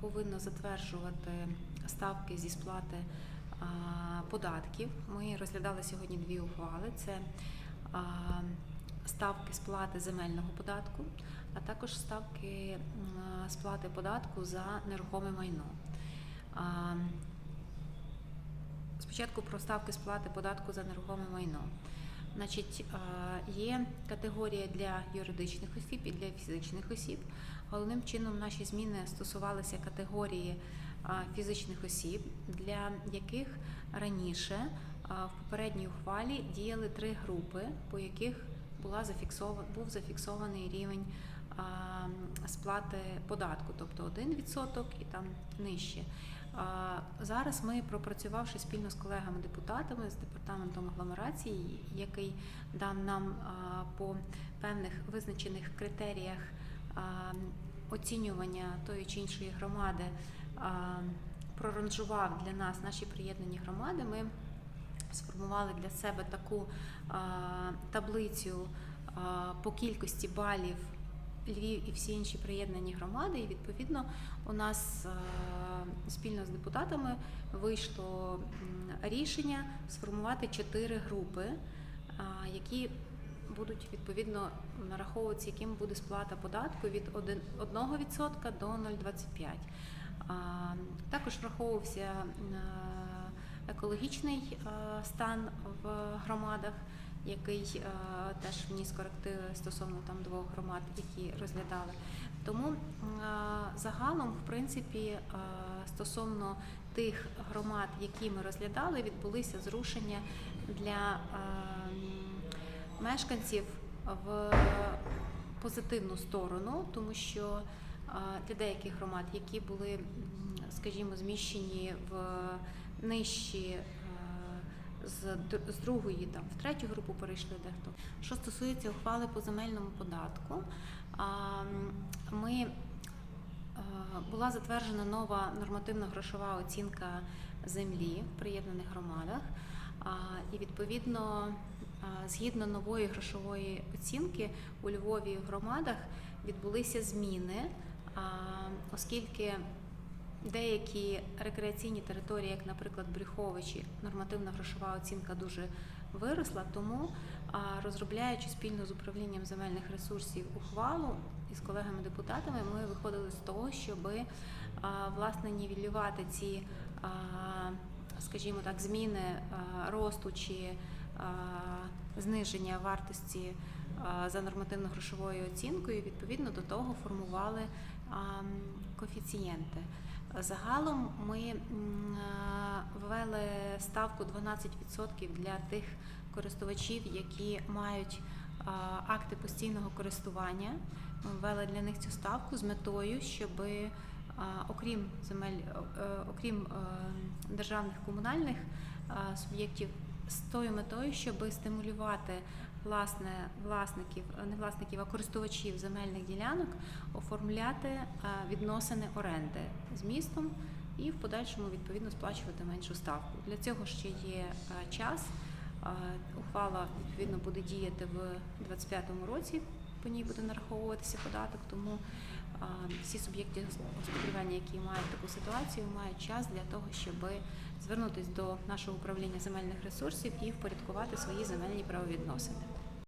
повинно затверджувати ставки зі сплати податків. Ми розглядали сьогодні дві ухвали: це ставки сплати земельного податку, а також ставки сплати податку за нерухоме майно. Спочатку про ставки сплати податку за нерухоме майно. Значить, е, є категорія для юридичних осіб і для фізичних осіб. Головним чином наші зміни стосувалися категорії е, фізичних осіб, для яких раніше е, в попередній ухвалі діяли три групи, по яких була зафіксова- був зафіксований рівень сплати податку, тобто 1% і там нижче. Зараз ми, пропрацювавши спільно з колегами-депутатами з департаментом агломерації, який дав нам по певних визначених критеріях оцінювання тої чи іншої громади, проранжував для нас наші приєднані громади. Ми сформували для себе таку таблицю по кількості балів Львів і всі інші приєднані громади. І відповідно у нас е, спільно з депутатами вийшло рішення сформувати чотири групи, е, які будуть відповідно нараховуватися, яким буде сплата податку від 1% до 0,25%. Також враховувався е, екологічний стан в громадах, який е, теж вніс корективи стосовно там двох громад, які розглядали. Тому е, загалом, в принципі, е, стосовно тих громад, які ми розглядали, відбулися зрушення для мешканців в позитивну сторону, тому що для деяких громад, які були, скажімо, зміщені в нижчі з, другої там в третю групу перейшли дехто. Що стосується ухвали по земельному податку, ми була затверджена нова нормативна грошова оцінка землі в приєднаних громадах. І відповідно, згідно нової грошової оцінки, у Львові громадах відбулися зміни, оскільки деякі рекреаційні території, як, наприклад, Брюховичі, нормативна грошова оцінка дуже виросла. Тому, розробляючи спільно з управлінням земельних ресурсів ухвалу із колегами-депутатами, ми виходили з того, щоб власне нівелювати ці, скажімо так, зміни росту чи зниження вартості за нормативно-грошовою оцінкою. Відповідно до того формували коефіцієнти. Загалом ми ввели ставку 12% для тих користувачів, які мають акти постійного користування. Ми ввели для них цю ставку з метою, щоб окрім земель, е, окрім е, державних комунальних суб'єктів, з тою метою, щоб стимулювати власне власників, не власників, а користувачів земельних ділянок оформляти е, відносини оренди з містом і в подальшому відповідно сплачувати меншу ставку. Для цього ще є е, час. Е, Ухвала відповідно буде діяти в 2025 році. По ній буде нараховуватися податок, тому всі суб'єкти господарювання, які мають таку ситуацію, мають час для того, щоб звернутися до нашого управління земельних ресурсів і впорядкувати свої земельні правовідносини.